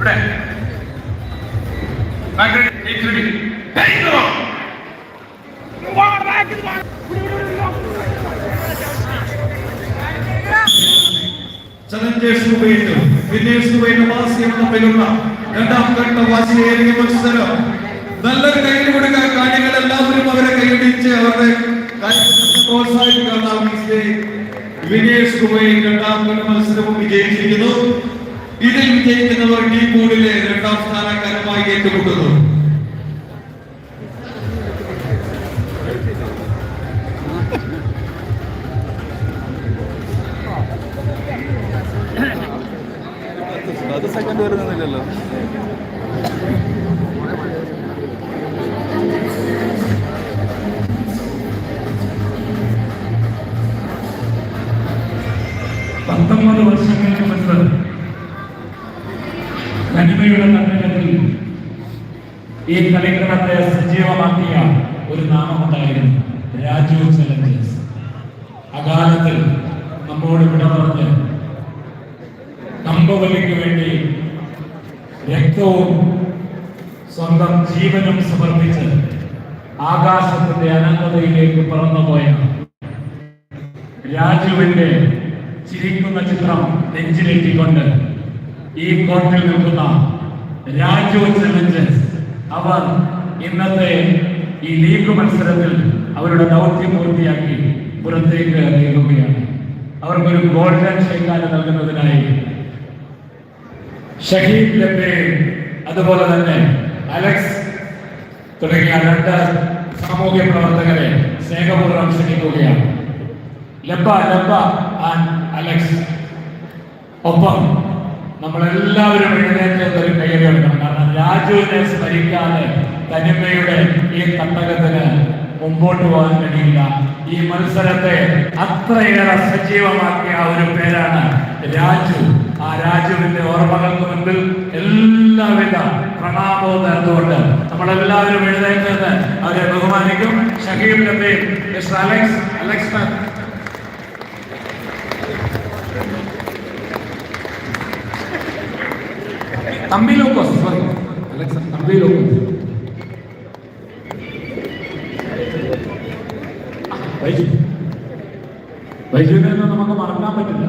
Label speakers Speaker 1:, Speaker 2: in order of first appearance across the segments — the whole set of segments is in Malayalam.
Speaker 1: ഇവിടെ. Come on.
Speaker 2: ചലഞ്ചേഴ്സിന് വേണ്ടി വാസിയും തമ്മിലുള്ള രണ്ടാം ഘട്ട മത്സരം നല്ലൊരു കയ്യിൽ കൊടുക്കാൻ കാണികൾ എല്ലാവരും അവരെ കൈയടിച്ച് അവരുടെ കാര്യങ്ങളെ പ്രോത്സാഹിപ്പിക്കണം വിനേഷ് കുവൈൻ രണ്ടാം ഘട്ട മത്സരവും വിജയിച്ചിരിക്കുന്നു. ഇതിൽ വിജയിക്കുന്നവർ ഡി കൂടിലെ രണ്ടാം സ്ഥാനക്കാരുമായി ഏറ്റുമുട്ടുന്നു.
Speaker 3: പത്തൊമ്പത് വർഷങ്ങൾക്ക് മുൻപ് തനിമയുടെ കണ്ണനത്തിൽ ഈ കളിക്കളത്തെ സജീവമാക്കിയ ഒരു നാമമുണ്ടായിരുന്നു. രാജു ചലഞ്ചേഴ്സ്. അകാലത്തിൽ നമ്മോട് വിട പറഞ്ഞ് കമ്പവലിക്ക് വേണ്ടി രക്തവും സ്വന്തം ജീവനും സമർപ്പിച്ച് ആകാശത്തിന്റെ അനന്തതയിലേക്ക് പറന്നുപോയ രാജുവിന്റെ ചിരിക്കുന്ന ചിത്രം നെഞ്ചിലെത്തിക്കൊണ്ട് ഈ കോർട്ടിൽ നിൽക്കുന്ന രാജു ചലഞ്ചേഴ്സ്. അവർ ഇന്നത്തെ ഈ ലീഗ് മത്സരത്തിൽ അവരുടെ ദൗത്യം പൂർത്തിയാക്കി പുറത്തേക്ക് നീങ്ങുകയാണ്. അവർക്കൊരു ഗോൾഡൻ ഷെയ്ക്കാന് നൽകുന്നതിനായി ഷഹീദ് ലബേ അതുപോലെ തന്നെ അലക്സ് തുടങ്ങിയ രണ്ട് സാമൂഹ്യ പ്രവർത്തകരെ സ്നേഹപൂർവം ക്ഷണിക്കുകയാണ്. ലബ ലബ ആൻഡ് അലക്സ്. ഒപ്പം നമ്മളെല്ലാവരും എഴുന്നേറ്റ് ഒരു കയ്യടി എടുക്കണം. കാരണം രാജുവിനെ സ്മരിക്കാതെ തനിമയുടെ ഈ കട്ടകത്തിന് മുമ്പോട്ട് പോകാൻ കഴിയില്ല. ഈ മത്സരത്തെ അത്രയേറെ സജീവമാക്കിയ ഒരു പേരാണ് രാജു. ആ രാജുവിന്റെ ഓർമ്മകൾക്ക് മുൻപിൽ എല്ലാവിധ പ്രണാമവും നേർന്നുകൊണ്ട് നമ്മളെല്ലാവരും എഴുന്നേറ്റ് അവരെ ബഹുമാനിക്കും. ഷഹീബിന്റെ അലക്സ്. അലക്സ് മാൻ ലൂക്കോസ് സോറി Alexa, തമ്പി വൈജു. വൈദ്യുതി നമുക്ക് മറക്കാൻ പറ്റില്ല.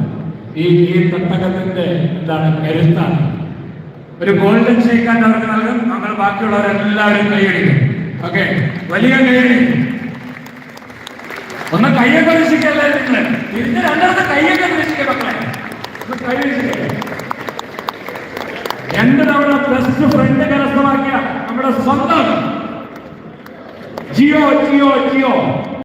Speaker 3: ഈ ഈ തട്ടകത്തിന്റെ എന്താണ് കരുത്താണ് ഒരു ഗോൾഡൻ ഷേക്കാൻ അവർക്ക് നൽകും. നമ്മൾ ബാക്കിയുള്ളവരെല്ലാവരും കൈയടിക്കും. ഓക്കെ വലിയ കൈയടി ഒന്ന് കയ്യൊക്കെ രക്ഷിക്കല്ലേ നിങ്ങൾ? തിരിച്ച് രണ്ടിടത്ത് കയ്യൊക്കെ വീശിക്കുക മക്കളെ. കൈ വീശിക്കേ രണ്ട് തവണ ബെസ്റ്റ് ഫ്രണ്ട് കരസ്ഥമാക്കിയ നമ്മുടെ സ്വന്തം ജിയോ ജിയോ ജിയോ.